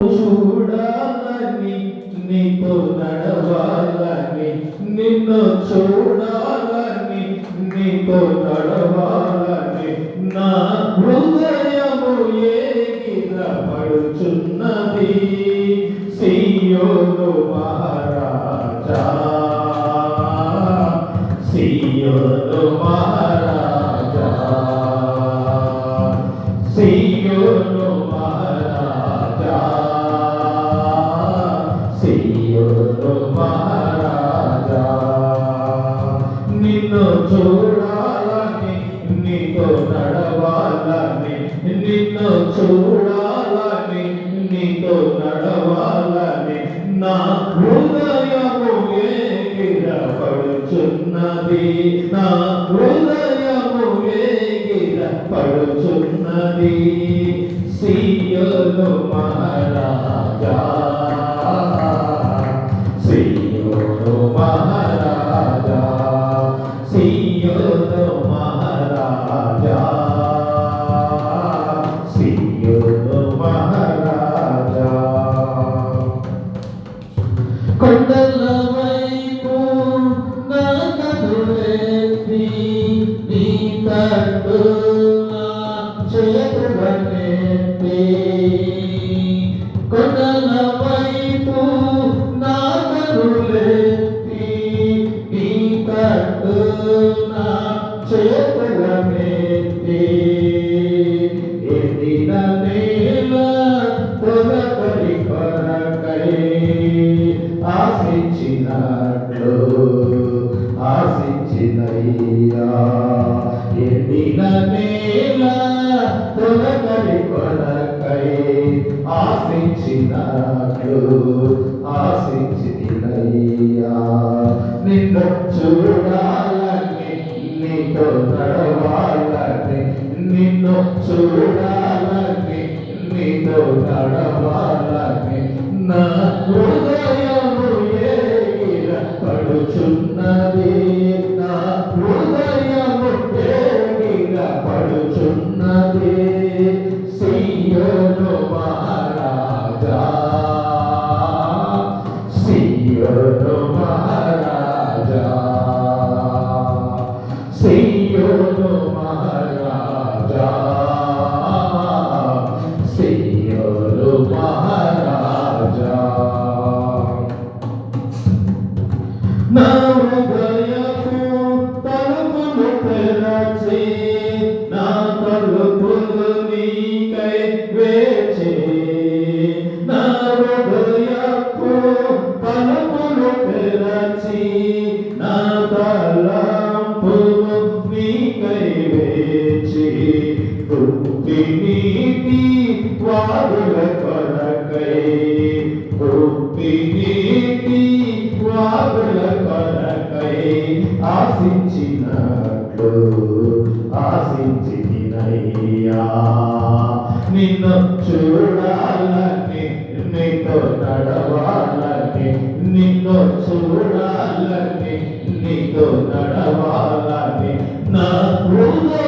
చూడాలని నీతో నడవాలని నిన్ను చూడాలని నీతో నడవాలని నా హృదయము ఏగిన పడుచున్నది? సియోను మహారాజా సియోను మహారాజా సియోను మహారాజా. నిన్ను చూడాలని నీతో నడవాలని నా హృదయము ఎగిరపడుచున్నది నా హృదయము ఎగిరపడుచున్నది సీయలు మహారాజా నీ తట్టు నా చేతులనెత్తి కొండల వైపు నా కనులెత్తి నీ తట్టు నా చేతులనెత్తి ఎదిన నేల తొలకరి కొరకై ఆశించినట్లు తొలకరి కొరకై ఆశించినట్లు ఆశించినయ్యా నిన్ను చూడాలని నీతో నడవాలని నిన్ను చూడాలని నీతో నడవాలని నా హృదయము ఏ పడుచున్నది సియోను మహారాజా భక్తి నీతి కొరకై ఆశించినట్లు ఆశించినయ్యా. నిన్ను చూడాలని నీతో నడవాలని నిన్ను చూడాలని నీతో నడవాలని నా హృదయ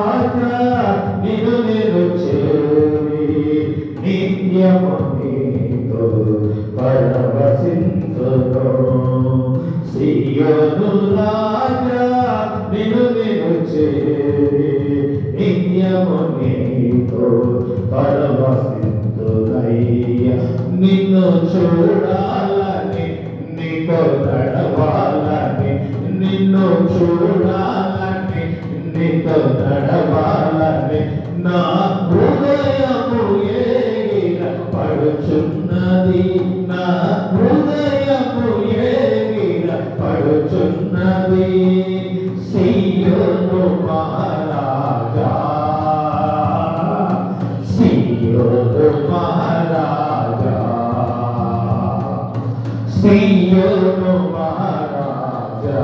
సియోను రాజా నిన్ను నేను చేరి నిత్యము నీతో పరవశించునయ్య నిన్ను చూడాలని నీతో నడవాలని నిన్ను చూడాలని నీతో నడవాలని నా సియోను మహారాజా